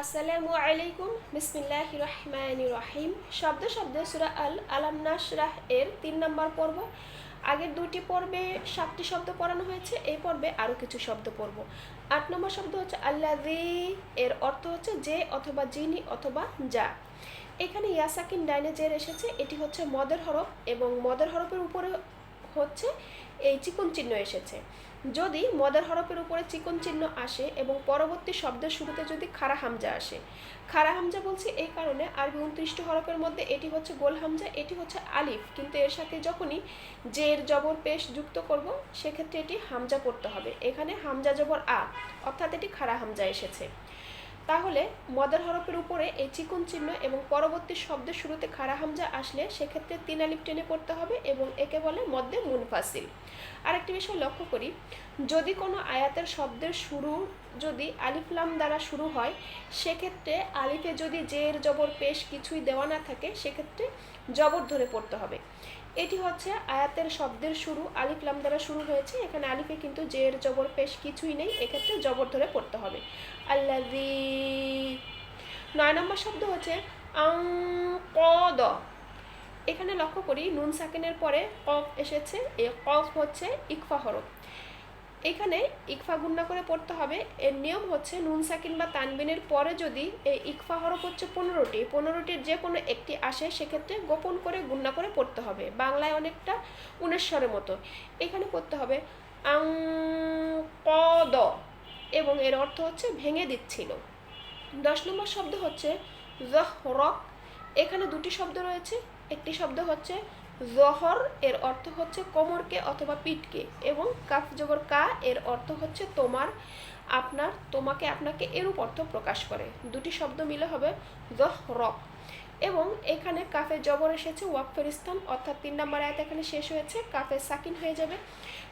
আসসালামু আলাইকুম, বিসমিল্লাহ রহমান রহিম। শব্দ শব্দ সুরা আল আলাম নাসরাহ এর তিন নম্বর পর্ব। আগের দুটি পর্বে সাতটি শব্দ পড়ানো হয়েছে, এই পর্বে আরও কিছু শব্দ পড়ব। আট নম্বর শব্দ হচ্ছে আল্লাদি এর অর্থ হচ্ছে যে অথবা যিনি অথবা যা। এখানে ইয়াসাকিন ডাইনে জের এসেছে, এটি হচ্ছে মদের হরফ এবং মদের হরফের উপরে হচ্ছে, এই চিকন চিহ্ন এসেছে। যদি মদের হরফের উপরে চিকন চিহ্ন আসে এবং পরবর্তী শব্দের শুরুতে যদি খারা হামজা আসে। খারা হামজা বলছি এই কারণে আরবি উনত্রিশটি হরফের মধ্যে এটি হচ্ছে গোল হামজা, এটি হচ্ছে আলিফ। কিন্তু এর সাথে যখনই জের জবর পেশ যুক্ত করব, সেক্ষেত্রে এটি হামজা পড়তে হবে। এখানে হামজা জবর আ, অর্থাৎ এটি খারা হামজা এসেছে। তাহলে মদার হরফের উপরে এই চিকুন চিহ্ন এবং পরবর্তী শব্দের শুরুতে খাড়া হামজা আসলে সেক্ষেত্রে তিন আলিপ টেনে পড়তে হবে এবং একে বলে মদ্যে মুনফাসিল। আরেকটি বিষয় লক্ষ্য করি, যদি কোনো আয়াতের শব্দের শুরু যদি আলিফলাম দ্বারা শুরু হয়, সেক্ষেত্রে আলিফে যদি জের, জবর, পেশ কিছুই দেওয়া না থাকে, সেক্ষেত্রে জবর ধরে পড়তে হবে। এটি হচ্ছে আয়াতের শব্দের শুরু আলিফলাম দ্বারা শুরু হয়েছে, এখানে আলিফে কিন্তু জের, জবর, পেশ কিছুই নেই, এক্ষেত্রে জবর ধরে পড়তে হবে। আল্লাজি নয় নম্বর শব্দ হচ্ছে দ এখানে লক্ষ্য করি, নুন সাকিনের পরে কফ এসেছে এ কফ হচ্ছে ইকফা হরফ। এখানে ইকফা গুন্না করে পড়তে হবে। এর নিয়ম হচ্ছে নুন সাকিন বা তানবিনের পরে যদি এই ইকফা হরফ হচ্ছে পনেরোটি, পনেরোটির যে কোনো একটি আসে, সেক্ষেত্রে গোপন করে গুন্না করে পড়তে হবে। বাংলায় অনেকটা উনেশ্বরের মতো। এখানে পড়তে হবে আং ক দ এবং এর অর্থ হচ্ছে ভেঙে দিচ্ছিল। দশ নম্বর শব্দ হচ্ছে জহ রক এখানে দুটি শব্দ রয়েছে। একটি শব্দ হচ্ছে জহর এর অর্থ হচ্ছে কোমরকে অথবা পিঠকে এবং কাফ জবর কা এর অর্থ হচ্ছে তোমার আপনার, তোমাকে আপনাকে এরূপ অর্থ প্রকাশ করে। দুটি শব্দ মিলে হবে জহ রক এবং এখানে কাফে জবর এসেছে ওয়াকফেরিস্তান অর্থাৎ তিন নম্বর আয়াত এখানে শেষ হয়েছে, কাফে সাকিন হয়ে যাবে।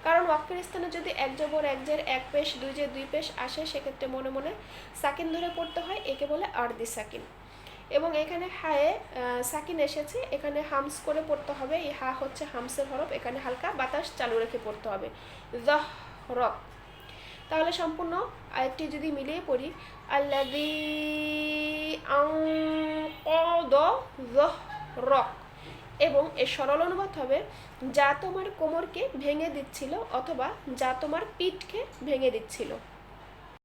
কারণ ওয়াকফেরিস্তানে যদি এক জবর, এক জের, এক পেশ, দুই জের, দুই পেশ আসে, সেক্ষেত্রে মনে মনে সাকিন ধরে পড়তে হয়, একে বলে আর্দি সাকিন। এবং এখানে হায়ে সাকিন এসেছে। এখানে হামস করে পড়তে হবে। এই হা হচ্ছে হামসের হরফ। এখানে হালকা বাতাস চালু রেখে পড়তে হবে। জহ রক তাহলে সম্পূর্ণ আরেকটি যদি মিলিয়ে পড়ি আল্লাদি রক এবং এর সরল অনুবাদ হবে, যা তোমার কোমরকে ভেঙে দিচ্ছিল অথবা যা তোমার পিঠকে ভেঙে দিচ্ছিল।